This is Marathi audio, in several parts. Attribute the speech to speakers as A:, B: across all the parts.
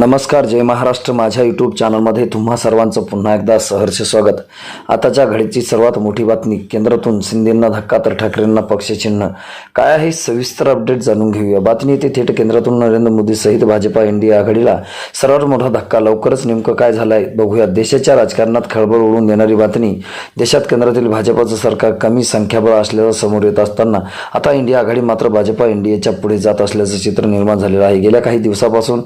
A: नमस्कार जय महाराष्ट्र. माझ्या यूट्यूब चॅनलमध्ये तुम्हा सर्वांचं पुन्हा एकदा सहर्ष स्वागत. आताच्या घडीची सर्वात मोठी बातमी केंद्रातून शिंदेंना धक्का तर ठाकरेंना पक्षचिन्ह. काय आहे? सविस्तर अपडेट जाणून घेऊया. बातमी येते थेट केंद्रातून नरेंद्र मोदी सहित भाजपा इंडिया आघाडीला. सर्वात मोठा धक्का लवकरच नेमकं काय झालंय? बघूया. देशाच्या राजकारणात खळबळ उडून देणारी बातमी. देशात केंद्रातील भाजपाचं सरकार कमी संख्याबळ असल्याचं समोर येत असताना आता इंडिया आघाडी मात्र भाजपा इंडियाच्या पुढे जात असल्याचं चित्र निर्माण झालेलं आहे. गेल्या काही दिवसापासून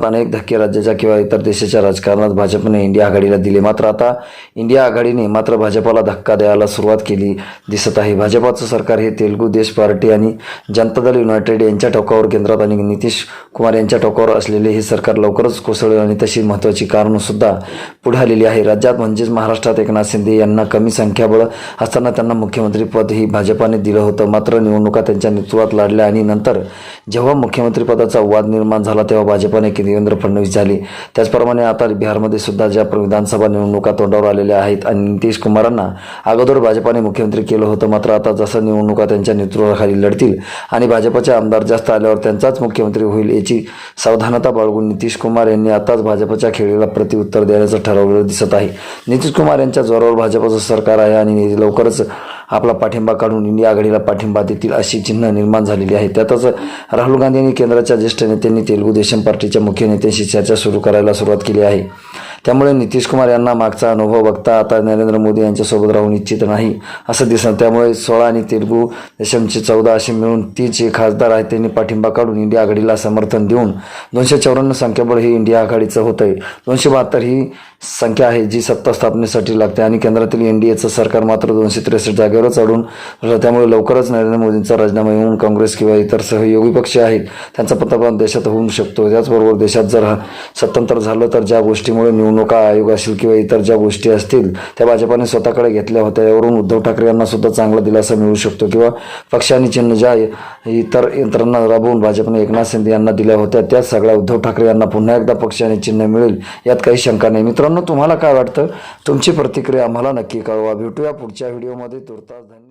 A: राजकारणात अनेक धक्के राज्याच्या किंवा इतर देशाच्या राजकारणात भाजपने इंडिया आघाडीला दिले. मात्र आता इंडिया आघाडीने मात्र भाजपाला धक्का द्यायला सुरुवात केली दिसत आहे. भाजपाचं सरकार हे तेलुगू देश पार्टी आणि जनता दल युनायटेड यांच्या टोकावर केंद्रात आणि नितीश कुमार यांच्या टोकावर असलेले हे सरकार लवकरच कोसळेल आणि तशी महत्त्वाची कारणं सुद्धा पुढे आलेली आहे. राज्यात म्हणजेच महाराष्ट्रात एकनाथ शिंदे यांना कमी संख्याबळ असताना त्यांना मुख्यमंत्रीपद ही भाजपाने दिलं होतं. मात्र निवडणुका त्यांच्या नेतृत्वात लढल्या आणि नंतर जेव्हा मुख्यमंत्रीपदाचा वाद निर्माण झाला तेव्हा भाजपाने केली देवेंद्र फडणवीस झाले. त्याचप्रमाणे आता बिहारमध्ये सुद्धा ज्या विधानसभा निवडणुका तोंडावर आलेल्या आहेत आणि नितीश कुमारांना अगोदर भाजपाने मुख्यमंत्री केलं होतं मात्र आता जसं निवडणुका त्यांच्या नेतृत्वाखाली लढतील आणि भाजपाचे आमदार जास्त आल्यावर त्यांचाच मुख्यमंत्री होईल याची सावधानता बाळगून नितीश कुमार यांनी आताच भाजपच्या खेळीला प्रतिउत्तर देण्याचं ठरवलेलं दिसत आहे. नितीश कुमार यांच्या जोरावर भाजपचं सरकार आहे आणि लवकरच आपला पाठिंबा काढून इंडिया आघाडीला पाठिंबा देतील अशी चिन्ह निर्माण झालेली आहे. त्यातच राहुल गांधी यांनी केंद्राच्या ज्येष्ठ नेत्यांनी तेलुगू देशम पार्टीच्या मुख्य नेत्यांशी चर्चा सुरू करायला सुरुवात केली आहे. त्यामुळे नितीश कुमार यांना मागचा अनुभव बघता आता नरेंद्र मोदी यांच्यासोबत राहून इच्छित नाही असं दिसणं त्यामुळे सोळा आणि तेलुगू देशमचे चौदा असे मिळून ती जे खासदार आहेत त्यांनी पाठिंबा काढून इंडिया आघाडीला समर्थन देऊन दोनशे चौऱ्याण्णव संख्याबळ हे इंडिया आघाडीचं होतं आहे दोनशे बहात्तर ही संख्या आहे जी सत्ता स्थापनेसाठी लागते आणि केंद्रातील एन डी एचं सरकार मात्र दोनशे त्रेसष्ट जागेवरच अडून त्यामुळे लवकरच नरेंद्र मोदींचा राजीनामा येऊन काँग्रेस किंवा इतर सहयोगी पक्ष आहेत त्यांचा पंतप्रधान देशात होऊ शकतो त्याचबरोबर देशात जर स्वतंत्र झालं तर ज्या गोष्टीमुळे निवडणुका आयोग असेल किंवा इतर ज्या गोष्टी असतील त्या भाजपाने स्वतःकडे घेतल्या होत्या. यावरून उद्धव ठाकरे यांना सुद्धा चांगला दिलासा मिळू शकतो. किंवा पक्षाने चिन्ह ज्या इतर यंत्रणा राबवून भाजपने एकनाथ शिंदे यांना दिल्या होत्या त्या सगळ्या उद्धव ठाकरे यांना पुन्हा एकदा पक्ष आणि चिन्ह मिळेल यात काही शंका नाही. मित्रांनो तुम्हाला काय वाटतं? तुमची प्रतिक्रिया आम्हाला नक्की कळवा. भेटूया पुढच्या व्हिडिओमध्ये. तुर्तास धन्यवाद.